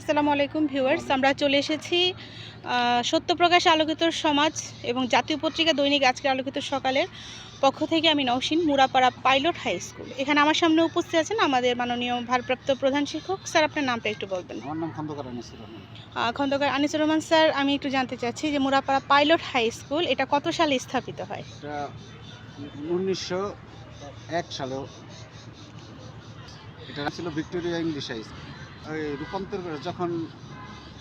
আসসালামু আলাইকুম ভিউয়ার্স আমরা চলে এসেছি সত্যপ্রকাশ আলোকিত সমাজ এবং জাতীয় পত্রিকা দৈনিক আজকে আলোকিত সকালের পক্ষ থেকে আমি Nowshin Murapara pilot high school. এখানে আমার সামনে উপস্থিত আছেন আমাদের মাননীয় ভারপ্রাপ্ত প্রধান শিক্ষক। স্যার আপনার নামটা একটু বলবেন। আমার নাম খন্দকার আনিসুর রহমান। খন্দকার আনিসুর রহমান স্যার আমি একটু জানতে চাচ্ছি যে মুরাপাড়া পাইলট হাই স্কুল এটা কত সালে স্থাপিত হয়? এটা উনিশশো এক সালে এটা ছিল ভিক্টোরিয়া ইংলিশ হাই স্কুল। রূপান্তর করে যখন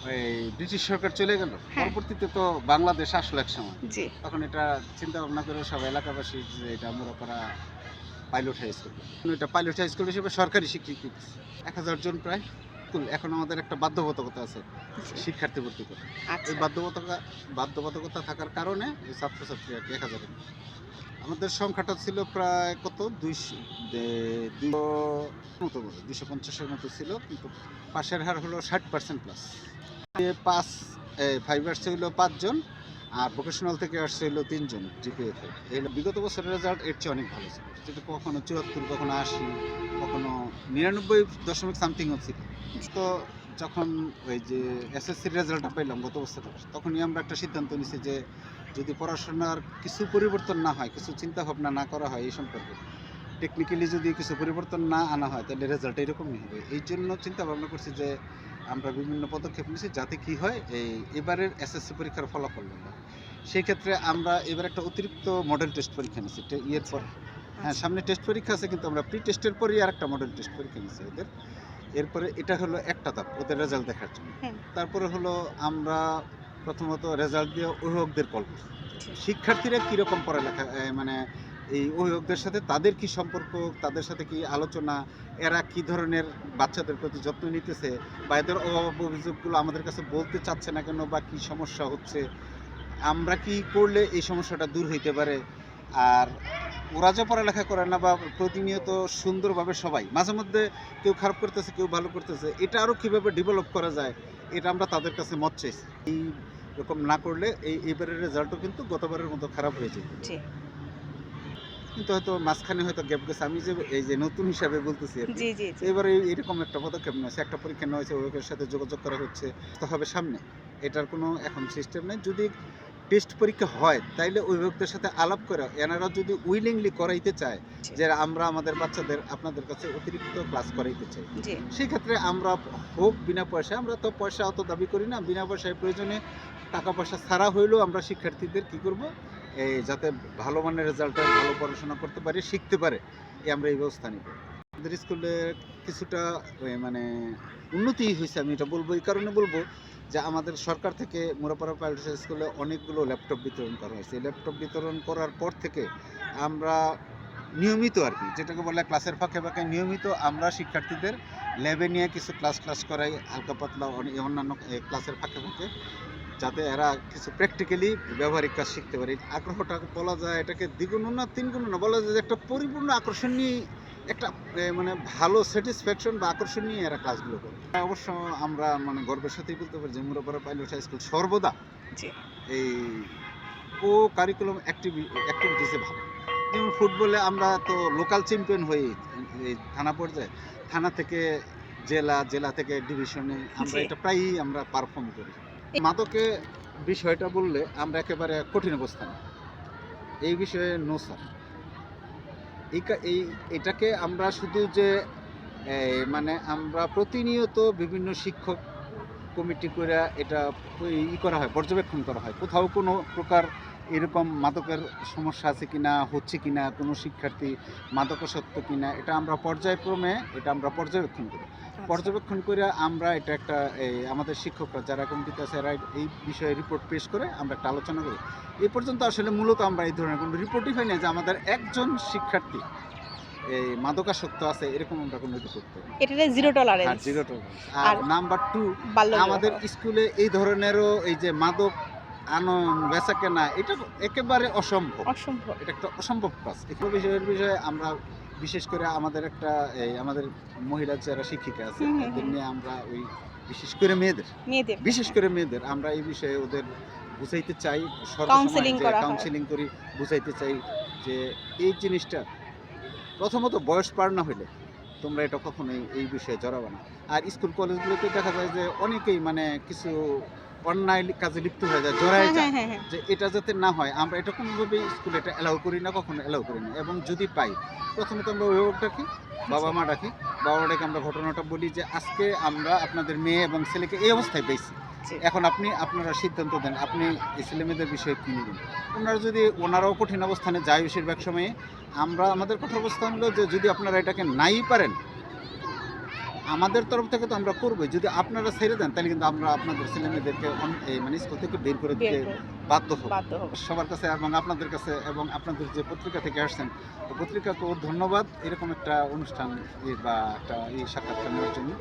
ওই ব্রিটিশ সরকার চলে গেল হ্যাঁ। পরবর্তীতে তো বাংলাদেশ আসলো এক সময়। তখন এটা চিন্তা ভাবনা করে সব এলাকাবাসী যে এটা মুরাপাড়া পাইলট হাই স্কুল এটা পাইলট হাই স্কুল হিসেবে সরকারি স্বীকৃতি এক হাজার জন প্রায় স্কুল এখন আমাদের একটা বাধ্যবাধকতা আছে শিক্ষার্থী ভর্তি করে। আচ্ছা। এই বাধ্যবাধকতা বাধ্যবাধকতা থাকার কারণে এই ছাত্রছাত্রী আর কি এক হাজার আমাদের সংখ্যাটা ছিল প্রায় কত? দুইশো। মতো বলে দুশো পঞ্চাশের মতো ছিল, কিন্তু পাশের হার হলো ষাট পার্সেন্ট প্লাস পাঁচ ফাইভ আসছে হলো পাঁচজন, আর ভোকেশনাল থেকে আসছে হলো তিনজন জিপিএ থেকে। এই বিগত বছরের রেজাল্ট এর চেয়ে অনেক ভালো ছিল। যেটা কখনো চুয়াত্তর, কখনো আশি, কখনো নিরানব্বই দশমিক সামথিংও ছিল। তো যখন ওই যে এসএসসির রেজাল্টটা পেলাম গত বছর, তখনই আমরা একটা সিদ্ধান্ত নিছি যে যদি পড়াশোনার কিছু পরিবর্তন না হয় কিছু চিন্তা ভাবনা না করা হয় এই সম্পর্কে টেকনিক্যালি যদি কিছু পরিবর্তন না আনা হয় তাহলে রেজাল্ট এরকমই হবে এই জন্য চিন্তা ভাবনা করছি যে আমরা বিভিন্ন পদক্ষেপ নিয়েছি যাতে কি হয় এই এবারের এসএসসি পরীক্ষার ফলাফল হয়। সেই ক্ষেত্রে আমরা এবার একটা অতিরিক্ত মডেল টেস্ট পরীক্ষা নিয়েছি ইয়ের পর হ্যাঁ আচ্ছা। সামনে টেস্ট পরীক্ষা আছে কিন্তু আমরা প্রি টেস্টের পরই আর একটা মডেল টেস্ট পরীক্ষা নিয়েছি ওদের এরপরে এটা হলো একটা ধাপ ওদের রেজাল্ট দেখার জন্য হ্যাঁ। তারপরে হলো আমরা প্রথমত রেজাল্ট দিয়ে অভিভাবকদের কল শিক্ষার্থীরা কীরকম পড়ালেখা মানে এই অভিভাবকদের সাথে, তাদের কি সম্পর্ক, তাদের সাথে কি আলোচনা, এরা কি ধরনের বাচ্চাদের প্রতি যত্ন নিতেছে বা এদের অভাব অভিযোগগুলো আমাদের কাছে বলতে চাচ্ছে না কেন বা কি সমস্যা হচ্ছে, আমরা কি করলে এই সমস্যাটা দূর হইতে পারে, আর ওরা যে পড়ালেখা করে না বা প্রতিনিয়ত সুন্দরভাবে সবাই মাঝে মধ্যে কেউ খারাপ করতেছে কেউ ভালো করতেছে এটা আরও কীভাবে ডেভেলপ করা যায় এটা আমরা তাদের কাছে মত চাইছি। এই রকম না করলে এই এবারের রেজাল্টও কিন্তু গতবারের মতো খারাপ হয়ে যেত কিন্তু হয়তো মাঝখানে হয়তো গ্যাপ গেছে আমি যে এই যে নতুন হিসাবে বলতেছি এবারে এরকম একটা পদক্ষেপ নিয়েছে একটা পরীক্ষা নেওয়া হয়েছে অভিভাবকের সাথে যোগাযোগ করা হচ্ছে তো হবে সামনে এটার কোনো এখন সিস্টেম নেই যদি টেস্ট পরীক্ষা হয় তাইলে অভিভাবকদের সাথে আলাপ করে এনারা যদি উইলিংলি করাইতে চায় যে আমরা আমাদের বাচ্চাদের আপনাদের কাছে অতিরিক্ত ক্লাস করাইতে চাই। জি। সেই ক্ষেত্রে আমরা হোক বিনা পয়সায় আমরা তো পয়সা অত দাবি করি না বিনা পয়সায় প্রয়োজনে টাকা পয়সা ছাড়া হইলেও আমরা শিক্ষার্থীদের কি করব? এই যাতে ভালো মানের রেজাল্ট হয় ভালো পড়াশোনা করতে পারে শিখতে পারে এই আমরা এই ব্যবস্থা নিব। আমাদের স্কুলে কিছুটা মানে উন্নতি হয়েছে আমি এটা বলব এই কারণে বলব যে আমাদের সরকার থেকে মোরাপাড়া পাইলট স্কুলে অনেকগুলো ল্যাপটপ বিতরণ করা হয়েছে। ল্যাপটপ বিতরণ করার পর থেকে আমরা নিয়মিত আর কি, যেটাকে বলে ক্লাসের ফাঁকে ফাঁকে নিয়মিত আমরা শিক্ষার্থীদের ল্যাবে নিয়ে কিছু ক্লাস ক্লাস করাই, হালকা পাতলা অন্যান্য ক্লাসের ফাঁকে ফাঁকে, যাতে এরা কিছু প্র্যাকটিক্যালি ব্যবহারিক কাজ শিখতে পারে। আগ্রহটা বলা যায় এটাকে দ্বিগুণ না তিনগুণ না, বলা যায় যে একটা পরিপূর্ণ আকর্ষণ নিয়ে একটা মানে ভালো স্যাটিসফ্যাকশন বা আকর্ষণ নিয়ে এরা ক্লাসগুলো করে। হ্যাঁ, অবশ্য আমরা মানে গর্বের সাথেই বলতে পারি যে মুরাপাড়া পাইলট হাই স্কুল সর্বদা এই কো কারিকুলাম অ্যাক্টিভিটিসে ভালো। যেমন ফুটবলে আমরা তো লোকাল চ্যাম্পিয়ন হই এই থানা পর্যায়ে। থানা থেকে জেলা জেলা থেকে ডিভিশনে আমরা এটা প্রায়ই আমরা পারফর্ম করি। মাদকে বিষয়টা বললে আমরা একেবারে কঠিন অবস্থানে। এই বিষয়ে নো স্যার এই এটাকে আমরা শুধু যে মানে আমরা প্রতিনিয়ত বিভিন্ন শিক্ষক কমিটি করে এটা ই করা হয়, পর্যবেক্ষণ করা হয়। কোথাও কোনো প্রকার এরকম মাদকের সমস্যা আছে কিনা হচ্ছে কিনা কোনো শিক্ষার্থী মাদকাসক্ত কিনা এটা আমরা পর্যায়ক্রমে এটা আমরা পর্যবেক্ষণ করি। পর্যবেক্ষণ করে আমরা এটা একটা এই আমাদের শিক্ষকরা যারা কমিটিতে আছে এরা এই বিষয়ে রিপোর্ট পেশ করে আমরা একটা আলোচনা করি। এই পর্যন্ত আসলে মূলত আমরা এই ধরনের কোনো রিপোর্টই পাই না যে আমাদের একজন শিক্ষার্থী এই মাদকাসক্ত আছে এরকম আমরা কোনো রিপোর্ট পাই না। এটাতে জিরো টলারেন্স জিরো আর আর- নাম্বার টু আমাদের স্কুলে এই ধরনেরও এই যে মাদক আনন বেচা কেনা এটা একেবারে অসম্ভব। অসম্ভব। এটা একটা অসম্ভব কাজ। এই বিষয়ের বিষয়ে আমরা বিশেষ করে আমাদের একটা এই আমাদের মহিলা যারা শিক্ষিকা আছে তাদের নিয়ে আমরা ওই বিশেষ করে মেয়েদের মেয়েদের। বিশেষ করে মেয়েদের আমরা এই বিষয়ে ওদের বুঝাইতে চাই হয়। কাউন্সিলিং করি বুঝাইতে চাই যে এই জিনিসটা প্রথমত বয়স পার না হইলে তোমরা এটা কখনোই এই বিষয়ে জড়াবে না। আর স্কুল কলেজগুলোতে দেখা যায় যে অনেকেই মানে কিছু অন্যায় কাজে লিপ্ত হয়ে যায় জড়ায় হ্যাঁ যায়। হ্যাঁ হ্যাঁ যে এটা যাতে না হয় আমরা এটা কোনোভাবেই স্কুলে এটা অ্যালাউ করি না কখনো অ্যালাউ করি না। এবং যদি পাই প্রথমে তো আমরা অভিভাবক ডাকি বাবা মা ডাকি বাবা মা ডাকি আমরা ঘটনাটা বলি যে আজকে আমরা আপনাদের মেয়ে এবং ছেলেকে এই অবস্থায় পেয়েছি। এখন আপনি আপনারা সিদ্ধান্ত দেন আপনি এই ছেলে মেয়েদের বিষয়ে কী নেবেন? ওনারা যদি ওনারাও কঠিন অবস্থানে যায় বেশিরভাগ সময়ে আমরা আমাদের কঠোর অবস্থান হলো যে যদি আপনারা এটাকে নাই পারেন আমাদের তরফ থেকে তো আমরা করব যদি আপনারা ছেড়ে দেন তাহলে কিন্তু আমরা আপনাদের ছেলে মেয়েদেরকে মানে স্কুল থেকে বের করে দিতে বাধ্য হব। সবার কাছে এবং আপনাদের কাছে এবং আপনাদের যে পত্রিকা থেকে আসছেন তো পত্রিকাকেও ধন্যবাদ। এরকম একটা অনুষ্ঠান বা একটা এই সাক্ষাৎকার নেওয়ার জন্য।